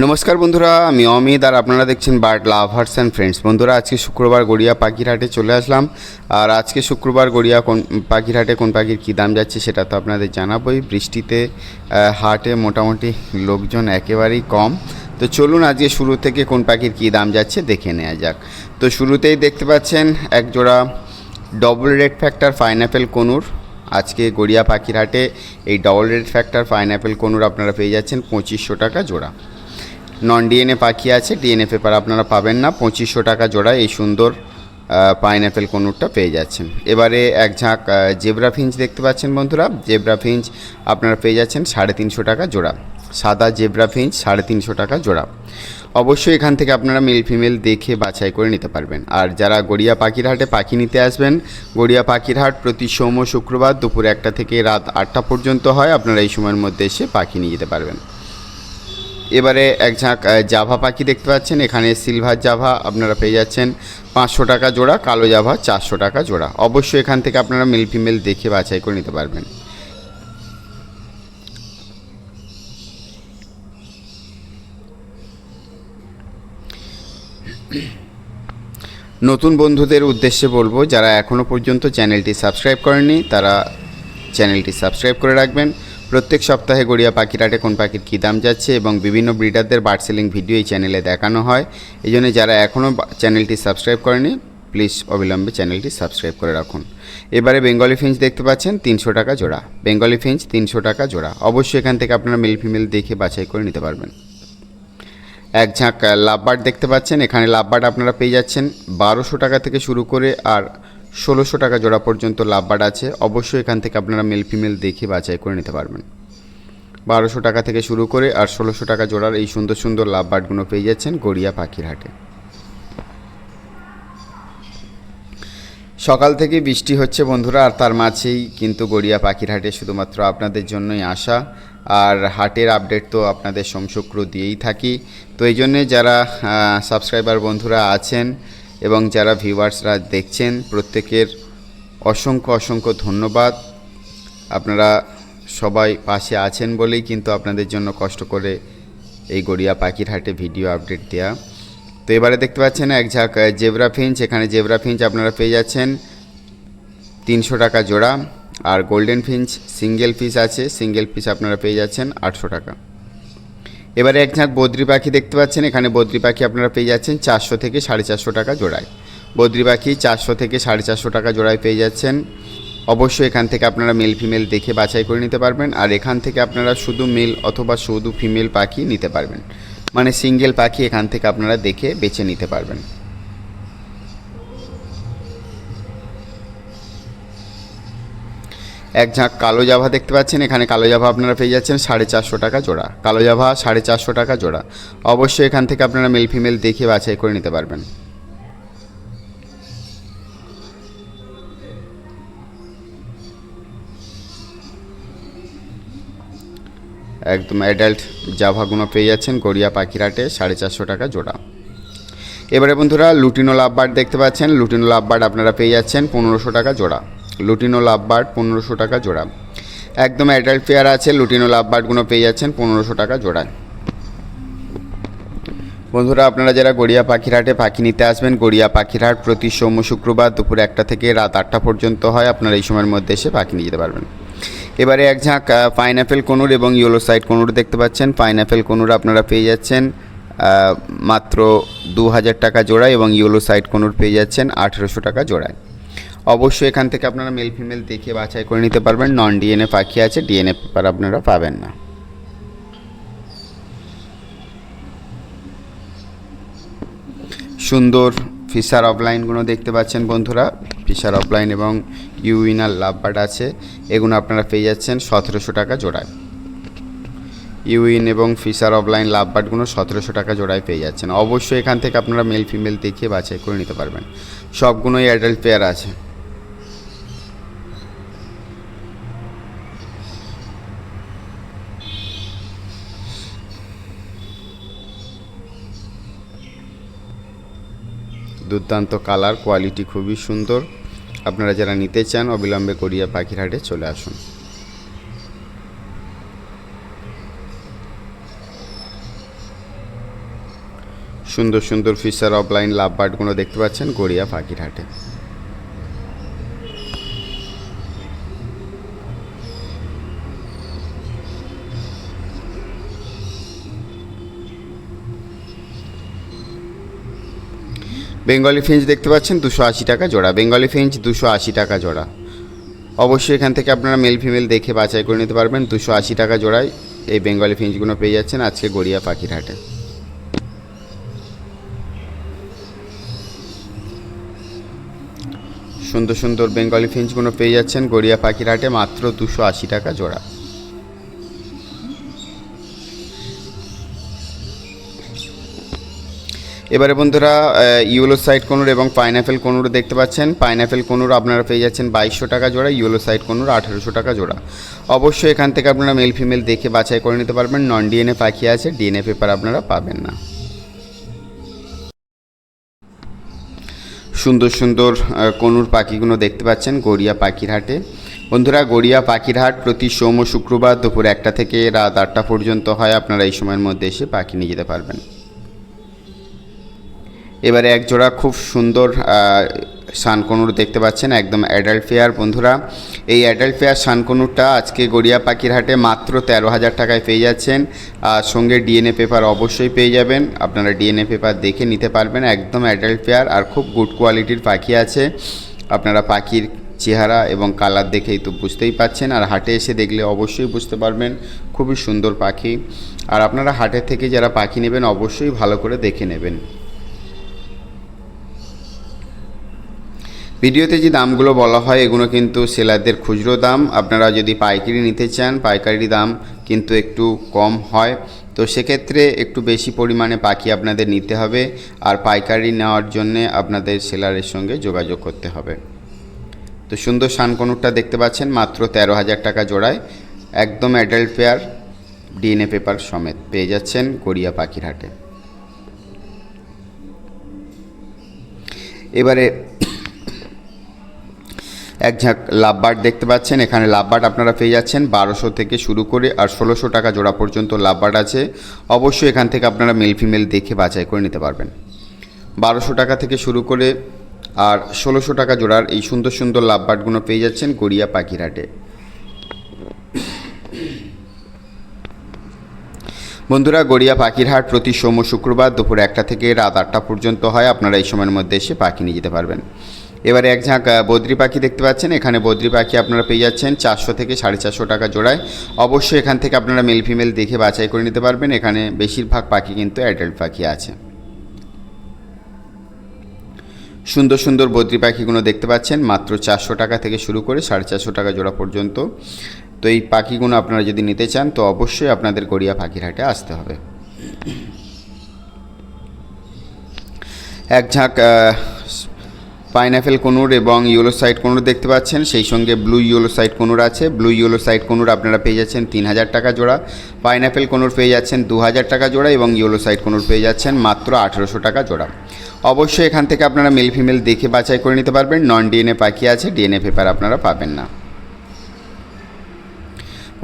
নমস্কার বন্ধুরা, আমি অমিত আর আপনারা দেখছেন বার্ড লাভার্স অ্যান্ড ফ্রেন্ডস বন্ধুরা, আজকে শুক্রবার গড়িয়া পাখিরহাটে চলে আসলাম। আর আজকে শুক্রবার গড়িয়া কোন, পাখিরহাটে কোন পাখির কী দাম যাচ্ছে সেটা তো আপনাদের জানাবোই। বৃষ্টিতে হাটে মোটামুটি লোকজন একেবারেই কম। তো চলুন আজকে শুরু থেকে কোন পাখির কী দাম যাচ্ছে দেখে নেওয়া যাক। তো শুরুতেই দেখতে পাচ্ছেন এক জোড়া double red factor pineapple conure. আজকে গড়িয়া পাখিরহাটে এই double red factor pineapple conure আপনারা পেয়ে যাচ্ছেন পঁচিশশো টাকা জোড়া। নন ডিএনএ পাখি আছে ডিএনএ পেপার আপনারা পাবেন না। পঁচিশশো টাকা জোড়া এই সুন্দর পাইনঅ্যাপেল কনুরটা পেয়ে যাচ্ছেন। এবারে এক ঝাঁক জেব্রা ফিঞ্চ দেখতে পাচ্ছেন বন্ধুরা। জেব্রা ফিঞ্চ আপনারা পেয়ে যাচ্ছেন সাড়ে তিনশো টাকা জোড়া। সাদা জেব্রা ফিঞ্চ সাড়ে তিনশো টাকা জোড়া। অবশ্যই এখান থেকে আপনারা মেল ফিমেল দেখে বাছাই করে নিতে পারবেন। আর যারা গড়িয়া পাখিরহাটে পাখি নিতে আসবেন, গড়িয়া পাখিরহাট প্রতি সোম শুক্রবার দুপুর একটা থেকে রাত আটটা পর্যন্ত হয়। আপনারা এই সময়ের মধ্যে এসে পাখি নিয়ে যেতে পারবেন। এবারে এক ঝাঁক জাভা পাখি দেখতে পাচ্ছেন। এখানে সিলভার জাভা আপনারা পেয়ে যাচ্ছেন। পাঁচশো টাকা জোড়া, কালো জাভা চারশো টাকা জোড়া। অবশ্যই এখান থেকে আপনারা মেল ফিমেল দেখে বাছাই করে নিতে পারবেন। নতুন বন্ধুদের উদ্দেশ্যে বলব, যারা এখনও পর্যন্ত চ্যানেলটি সাবস্ক্রাইব করেননি, তারা চ্যানেলটি সাবস্ক্রাইব করে রাখবেন। প্রত্যেক সপ্তাহে গড়িয়া পাখিরাটে কোন পাখির কী দাম যাচ্ছে এবং বিভিন্ন ব্রিডারদের বার্ড সেলিং ভিডিও এই চ্যানেলে দেখানো হয়। এই জন্য যারা এখনও চ্যানেলটি সাবস্ক্রাইব করেনি, প্লিজ অবিলম্বে চ্যানেলটি সাবস্ক্রাইব করে রাখুন। এবারে বেঙ্গলি ফিঞ্চ দেখতে পাচ্ছেন, তিনশো টাকা জোড়া। বেঙ্গলি ফিঞ্চ, তিনশো টাকা জোড়া। অবশ্যই এখান থেকে আপনারা মেল ফিমেল দেখে বাছাই করে নিতে পারবেন। এক ঝাঁক লাভবার্ড দেখতে পাচ্ছেন। এখানে লাভবার্ড আপনারা পেয়ে যাচ্ছেন বারোশো টাকা থেকে শুরু করে আর ষোলোশো টাকা জোড়া পর্যন্ত লাভবার্ড আছে। অবশ্যই এখান থেকে আপনারা মেল ফিমেল দেখে বাছাই করে নিতে পারবেন। বারোশো টাকা থেকে শুরু করে আর ষোলোশো টাকা জোড়ার এই সুন্দর সুন্দর লাভবার্ডগুলো পেয়ে যাচ্ছেন গড়িয়া পাখির হাটে। সকাল থেকে বৃষ্টি হচ্ছে বন্ধুরা, আর তার মাঝেই কিন্তু গড়িয়া পাখির হাটে শুধুমাত্র আপনাদের জন্যই আসা। আর হাটের আপডেট তো আপনাদের সোমশুক্র দিয়েই থাকি। তো এই জন্যে যারা সাবস্ক্রাইবার বন্ধুরা আছেন এবং যারা ভিউয়ার্সরা দেখছেন, প্রত্যেকের অসংখ্য অসংখ্য ধন্যবাদ। আপনারা সবাই পাশে আছেন বলেই কিন্তু আপনাদের জন্য কষ্ট করে এই গড়িয়া পাখির হাটে ভিডিও আপডেট দেওয়া তো এবারে দেখতে পাচ্ছেন এক ঝাঁক জেব্রা ফিঞ্চ। এখানে জেব্রা ফিঞ্চ আপনারা পেয়ে যাচ্ছেন। তিনশো টাকা জোড়া। আর গোল্ডেন ফিঞ্চ, সিঙ্গেল পিস আছে। সিঙ্গেল পিস আপনারা পেয়ে যাচ্ছেন আটশো টাকা। এবারে এক ঝাঁক বদ্রি পাখি দেখতে পাচ্ছেন। এখানে বদ্রি পাখি আপনারা পেয়ে যাচ্ছেন চারশো থেকে সাড়ে চারশো টাকা জোড়ায়। বদ্রি পাখি চারশো থেকে সাড়ে চারশো টাকা জোড়ায় পেয়ে যাচ্ছেন। অবশ্যই এখান থেকে আপনারা মেল ফিমেল দেখে বাছাই করে নিতে পারবেন। আর এখান থেকে আপনারা শুধু মেল অথবা শুধু ফিমেল পাখি নিতে পারবেন। মানে সিঙ্গেল পাখি এখান থেকে আপনারা দেখে বেছে নিতে পারবেন। এক ঝাঁক কালো জাভা দেখতে পাচ্ছেন, এখানে কালো জাভা আপনারা পেয়ে যাচ্ছেন সাড়ে চারশো টাকা জোড়া। কালো জাভা সাড়ে চারশো টাকা জোড়া। অবশ্যই এখান থেকে আপনারা মেল ফিমেল দেখে বাছাই করে নিতে পারবেন। একদম অ্যাডাল্ট জাভাগুলো পেয়ে যাচ্ছেন গড়িয়া পাখিরাটে সাড়ে চারশো টাকা জোড়া। এবারে বন্ধুরা লুটিনো লাভবার্ড দেখতে পাচ্ছেন, লুটিনো লাভবার্ড আপনারা পেয়ে যাচ্ছেন পনেরোশো টাকা জোড়া। লুটিনো লাভবার্ড পনেরোশো টাকা জোড়া। একদম অ্যাডাল্ট পেয়ার আছে, লুটিনো লাভবার্ডগুলো পেয়ে যাচ্ছেন পনেরোশো টাকা জোড়ায়। বন্ধুরা, আপনারা যারা গড়িয়া পাখিরহাটে পাখি নিতে আসবেন, গড়িয়া পাখিরহাট প্রতি সোম শুক্রবার দুপুর একটা থেকে রাত আটটা পর্যন্ত হয়, আপনারা এই সময়ের মধ্যে এসে পাখি নিয়ে যেতে পারবেন। এবারে এক ঝাঁক পাইনঅ্যাপেল কনুর এবং ইয়েলো সাইড কনুর দেখতে পাচ্ছেন। পাইনঅ্যাপেল কনুর আপনারা পেয়ে যাচ্ছেন মাত্র দু হাজার টাকা জোড়ায় এবং ইয়েলো সাইড কনুর পেয়ে যাচ্ছেন আঠেরোশো টাকা জোড়ায়। অবশ্যই এখান থেকে আপনারা মেল ফিমেল দেখে বাছাই করে নিতে পারবেন। নন ডিএনএ পাখি আছে ডিএনএ পেপার আপনারা পাবেন না। সুন্দর ফিশার অফলাইনগুলো দেখতে পাচ্ছেন বন্ধুরা। ফিশার অফলাইন এবং ইউইনার লাভবার্ড আছে। এগুলো আপনারা পেয়ে যাচ্ছেন সতেরোশো টাকা জোড়ায়। ইউইন এবং ফিশার অফলাইন লাভবার্ডগুলো সতেরোশো টাকা জোড়ায় পেয়ে যাচ্ছেন। অবশ্যই এখান থেকে আপনারা মেল ফিমেল দেখিয়ে বাছাই করে নিতে পারবেন। সবগুলোই অ্যাডাল্ট পেয়ার আছে। দুর্দান্ত কালার কোয়ালিটি খুবই সুন্দর। আপনারা যারা নিতে চান, অবিলম্বে করিয়া পাখিরহাটে চলে আসুন। সুন্দর সুন্দর ফিচার অফলাইন লাভ বার্ডগুলো দেখতে পাচ্ছেন গড়িয়া পাখির বেঙ্গলি ফিঞ্চ দেখতে পাচ্ছেন, দুশো আশি টাকা জোড়া। বেঙ্গলি ফিঞ্চ, দুশো আশি টাকা জোড়া। অবশ্যই এখান থেকে আপনারা মেল ফিমেল দেখে বাছাই করে নিতে পারবেন। দুশো আশি টাকা জোড়ায় এই বেঙ্গলি ফিঞ্চগুলো পেয়ে যাচ্ছেন আজকে গড়িয়া পাখির হাটে। সুন্দর সুন্দর বেঙ্গলি ফিঞ্চগুলো পেয়ে যাচ্ছেন গড়িয়া পাখির হাটে, মাত্র দুশো আশি টাকা জোড়া। এবারে বন্ধুরা ইউলো সাইড কোনুর এবং পাইনাপেল কোনুর দেখতে পাচ্ছেন। পাইনাপেল কোনুর আপনারা পেয়ে যাচ্ছেন বাইশশো টাকা জোড়া, ইউলো সাইড কোনুর আঠেরোশো টাকা জোড়া। অবশ্যই এখান থেকে আপনারা মেল ফিমেল দেখে বাছাই করে নিতে পারবেন। নন ডিএনএ পাখি আছে, ডিএনএ পেপার আপনারা পাবেন না। সুন্দর সুন্দর কনুর পাখিগুলো দেখতে পাচ্ছেন গড়িয়া পাখির হাটে। বন্ধুরা, গড়িয়া পাখির হাট প্রতি সোম ও শুক্রবার দুপুর একটা থেকে রাত আটটা পর্যন্ত হয়। আপনারা এই সময়ের মধ্যে এসে পাখি নিয়ে যেতে পারবেন। এবারে এক জোড়া খুব সুন্দর সানকনুর দেখতে পাচ্ছেন, একদম অ্যাডাল্ট ফেয়ার বন্ধুরা। এই অ্যাডাল্ট ফেয়ার সানকনুরটা আজকে গড়িয়া পাখির হাটে মাত্র তেরো হাজার টাকায় পেয়ে যাচ্ছেন। আর সঙ্গে ডিএনএ পেপার অবশ্যই পেয়ে যাবেন। আপনারা ডিএনএ পেপার দেখে নিতে পারবেন, একদম অ্যাডাল্ট ফেয়ার আর খুব গুড কোয়ালিটির পাখি আছে। আপনারা পাখির চেহারা এবং কালার দেখেই তো বুঝতেই পাচ্ছেন, আর হাটে এসে দেখলে অবশ্যই বুঝতে পারবেন, খুবই সুন্দর পাখি। আর আপনারা হাটের থেকে যারা পাখি নেবেন, অবশ্যই ভালো করে দেখে নেবেন। ভিডিওতে যে দামগুলো বলা হয়, এগুলো কিন্তু সেলারদের খুচরো দাম। আপনারা যদি পাইকারি নিতে চান পাইকারি দাম কিন্তু একটু কম হয়। তো সেক্ষেত্রে একটু বেশি পরিমাণে পাখি আপনাদের নিতে হবে আর পাইকারি নেওয়ার জন্যে আপনাদের সেলারের সঙ্গে যোগাযোগ করতে হবে। তো সুন্দর শানকনুরটা দেখতে পাচ্ছেন, মাত্র তেরো হাজার টাকা জোড়ায়। একদম অ্যাডাল্ট পেয়ার ডিএনএ পেপার সমেত পেয়ে যাচ্ছেন গড়িয়া পাখির হাটে। এবারে এক ঝাঁক লাভবার্ড দেখতে পাচ্ছেন, এখানে লাভবার্ড আপনারা পেয়ে যাচ্ছেন বারোশো থেকে শুরু করে আর ষোলোশো টাকা জোড়া পর্যন্ত লাভবার্ড আছে। অবশ্যই এখান থেকে আপনারা মেল ফিমেল দেখে বাছাই করে নিতে পারবেন। বারোশো টাকা থেকে শুরু করে আর ষোলোশো টাকা জোড়ার এই সুন্দর সুন্দর লাভবার্ডগুলো পেয়ে যাচ্ছেন গড়িয়া পাখিরহাটে। বন্ধুরা, গড়িয়া পাখির হাট প্রতি সোম শুক্রবার দুপুর একটা থেকে রাত আটটা পর্যন্ত হয়। আপনারা এই সময়ের মধ্যে এসে পাখি নিয়ে যেতে পারবেন। এবারে এক ঝাঁক বদ্রি পাখি দেখতে পাচ্ছেন। এখানে বদ্রি পাখি আপনারা পেয়ে যাচ্ছেন চারশো থেকে সাড়ে চারশো টাকা জোড়ায়। অবশ্যই এখান থেকে আপনারা মেল ফিমেল দেখে বাছাই করে নিতে পারবেন। এখানে বেশিরভাগ পাখি কিন্তু অ্যাডাল্ট পাখি আছে। সুন্দর সুন্দর বদ্রি পাখিগুলো দেখতে পাচ্ছেন। মাত্র চারশো টাকা থেকে শুরু করে সাড়ে চারশো টাকা জোড়া পর্যন্ত। তো এই পাখিগুলো আপনারা যদি নিতে চান, তো অবশ্যই আপনাদের গড়িয়া পাখির হাটে আসতে হবে। এক ঝাঁক পাইনাপেল কোনুর এবং ইয়েলো সাইড কোনুর দেখতে পাচ্ছেন। সেই সঙ্গে ব্লু ইয়েলো সাইড কোনুর আছে। ব্লু ইয়েলো সাইড কোনুর আপনারা পেয়ে যাচ্ছেন তিন হাজার টাকা জোড়া। পাইনাপেল কোনুর পেয়ে যাচ্ছেন দু হাজার টাকা জোড়া এবং ইয়েলো সাইড কোনুর পেয়ে যাচ্ছেন মাত্র আঠেরোশো টাকা জোড়া। অবশ্যই এখান থেকে আপনারা মেল ফিমেল দেখে বাছাই করে নিতে পারবেন। নন ডিএনএ পাখি আছে, ডিএনএ পেপার আপনারা পাবেন না।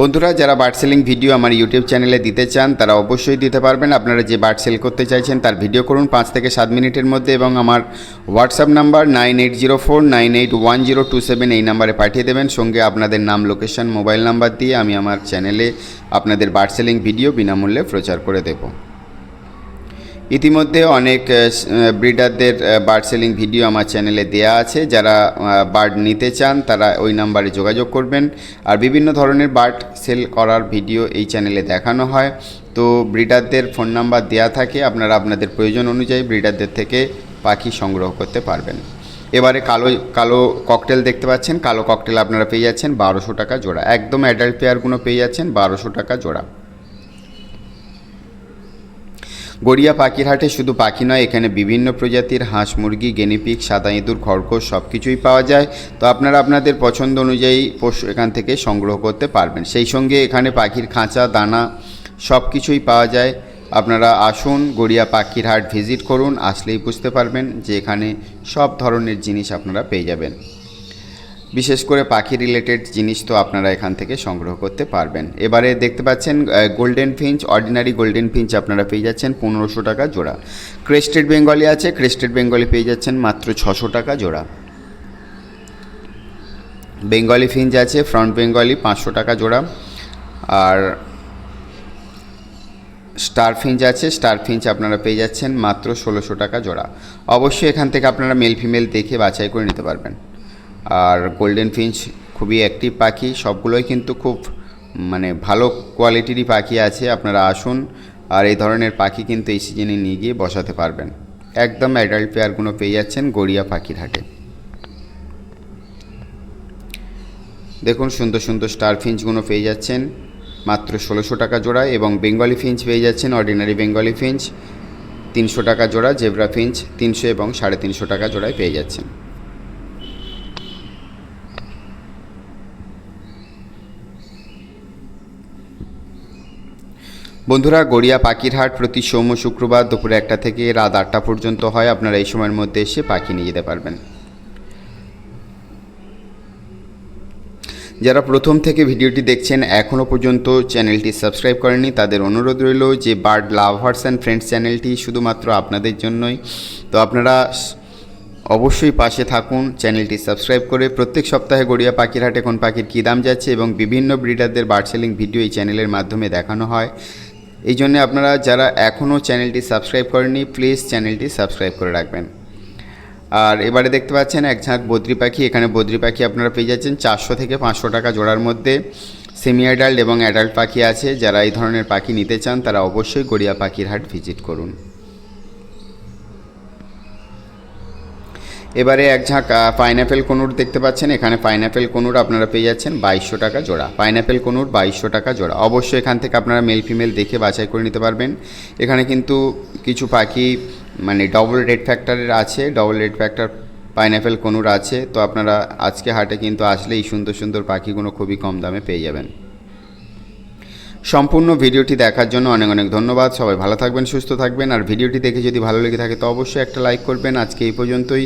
বন্ধুরা, যারা বার্ড সেলিং ভিডিও আমার ইউটিউব চ্যানেলে দিতে চান, তারা অবশ্যই দিতে পারবেন। আপনারা যে বার্ড সেল করতে চাইছেন, তার ভিডিও করুন পাঁচ থেকে সাত মিনিটের মধ্যে এবং আমার WhatsApp number nine eight zero four nine eight one zero two seven এই নাম্বারে পাঠিয়ে দেবেন। সঙ্গে আপনাদের নাম লোকেশন মোবাইল নাম্বার দিয়ে আমি আমার চ্যানেলে আপনাদের বার্ড সেলিং ভিডিও বিনামূল্যে প্রচার করে দেবো। ইতিমধ্যে অনেক ব্রিডারদের বার্ড সেলিং ভিডিও আমার চ্যানেলে দেয়া আছে। যারা বার্ড নিতে চান, তারা ওই নাম্বারে যোগাযোগ করবেন। আর বিভিন্ন ধরনের বার্ড সেল করার ভিডিও এই চ্যানেলে দেখানো হয়। তো ব্রিডারদের ফোন নাম্বার দেয়া থাকে। আপনারা আপনাদের প্রয়োজন অনুযায়ী ব্রিডারদের থেকে পাখি সংগ্রহ করতে পারবেন। এবারে কালো কালো ককটেল দেখতে পাচ্ছেন। কালো ককটেল আপনারা পেয়ে যাচ্ছেন বারোশো টাকা জোড়া। একদম অ্যাডাল্ট পেয়ারগুলো পেয়ে যাচ্ছেন বারোশো টাকা জোড়া। গড়িয়া পাখির হাটে শুধু পাখি নয়, এখানে বিভিন্ন প্রজাতির হাঁস, মুরগি গেনিপিক সাদা ইঁদুর খরগোশ সব কিছুই পাওয়া যায়। তো আপনারা আপনাদের পছন্দ অনুযায়ী পশু এখান থেকে সংগ্রহ করতে পারবেন। সেই সঙ্গে এখানে পাখির খাঁচা, দানা সব কিছুই পাওয়া যায়। আপনারা আসুন, গড়িয়া পাখির হাট ভিজিট করুন, আসলেই বুঝতে পারবেন যে এখানে সব ধরনের জিনিস আপনারা পেয়ে যাবেন। বিশেষ করে পাখি রিলেটেড জিনিস তো আপনারা এখান থেকে সংগ্রহ করতে পারবেন। এবারে দেখতে পাচ্ছেন golden finch ordinary golden finch আপনারা পেয়ে যাচ্ছেন পনেরোশো টাকা জোড়া। ক্রেস্টেড বেঙ্গলি আছে ক্রেস্টেড বেঙ্গলি পেয়ে যাচ্ছেন মাত্র ছশো টাকা জোড়া। বেঙ্গলি ফিঞ্চ আছে ফ্রন্ট বেঙ্গলি পাঁচশো টাকা জোড়া। আর স্টার ফিঞ্চ আছে স্টার ফিঞ্চ আপনারা পেয়ে যাচ্ছেন মাত্র ষোলোশো টাকা জোড়া। অবশ্যই এখান থেকে আপনারা মেল ফিমেল দেখে বাছাই করে নিতে পারবেন। আর গোল্ডেন ফিঞ্চ খুবই অ্যাক্টিভ পাখি, সবগুলোই কিন্তু খুব মানে ভালো কোয়ালিটিরই পাখি আছে, আপনারা আসুন আর এই ধরনের পাখি কিন্তু এই সিজনে নিয়ে গিয়ে বসাতে পারবেন। একদম অ্যাডাল্ট পেয়ারগুলো পেয়ে যাচ্ছেন গড়িয়া পাখির হাটে। দেখুন, সুন্দর সুন্দর স্টার ফিঞ্চগুলো পেয়ে যাচ্ছেন, মাত্র ষোলোশো টাকা জোড়া এবং বেঙ্গলি ফিঞ্চ পেয়ে যাচ্ছেন অর্ডিনারি বেঙ্গলি ফিঞ্চ তিনশো টাকা জোড়া জেব্রা ফিঞ্চ তিনশো এবং সাড়ে তিনশো টাকা জোড়ায় পেয়ে যাচ্ছেন। বন্ধুরা, গড়িয়া পাখির হাট প্রতি সোম শুক্রবার দুপুরে একটা থেকে রাত আটটা পর্যন্ত হয়। আপনারা এই সময়ের মধ্যে এসে পাখি নিয়ে যেতে পারবেন। যারা প্রথম থেকে ভিডিওটি দেখছেন এখনও পর্যন্ত চ্যানেলটি সাবস্ক্রাইব করেনি তাদের অনুরোধ রইল যে বার্ড লাভার্স অ্যান্ড ফ্রেন্ডস চ্যানেলটি শুধুমাত্র আপনাদের জন্যই। তো আপনারা অবশ্যই পাশে থাকুন, চ্যানেলটি সাবস্ক্রাইব করে প্রত্যেক সপ্তাহে গড়িয়া পাখির হাটে কোন পাখির কী দাম যাচ্ছে এবং বিভিন্ন ব্রিডারদের বার্ড সেলিং ভিডিও এই চ্যানেলের মাধ্যমে দেখানো হয়। এই জন্য আপনারা যারা এখনও চ্যানেলটি সাবস্ক্রাইব করেননি প্লিজ চ্যানেলটি সাবস্ক্রাইব করে রাখবেন। আর এবারে দেখতে পাচ্ছেন এক ঝাঁক বদ্রি পাখি। এখানে বদ্রি পাখি আপনারা পেয়ে যাচ্ছেন চারশো থেকে পাঁচশো টাকা জোড়ার মধ্যে। সেমি অ্যাডাল্ট এবং অ্যাডাল্ট পাখি আছে। যারা এই ধরনের পাখি নিতে চান, তারা অবশ্যই গড়িয়া পাখির হাট ভিজিট করুন। এবারে এক ঝাঁক পাইনঅ্যাপেল কনুর দেখতে পাচ্ছেন। এখানে পাইনঅ্যাপেল কনুর আপনারা পেয়ে যাচ্ছেন বাইশশো টাকা জোড়া। পাইনঅ্যাপেল কনুর বাইশশো টাকা জোড়া। অবশ্যই এখান থেকে আপনারা মেল ফিমেল দেখে বাছাই করে নিতে পারবেন। এখানে কিন্তু কিছু পাখি মানে ডবল রেড ফ্যাক্টরের আছে। Double red factor pineapple conure আছে। তো আপনারা আজকে হাটে কিন্তু আসলে এই সুন্দর সুন্দর পাখিগুলো খুবই কম দামে পেয়ে যাবেন। সম্পূর্ণ ভিডিওটি দেখার জন্য অনেক অনেক ধন্যবাদ। সবাই ভালো থাকবেন, সুস্থ থাকবেন। আর ভিডিওটি দেখে যদি ভালো লেগে থাকে, তো অবশ্যই একটা লাইক করবেন। আজকে এই পর্যন্তই।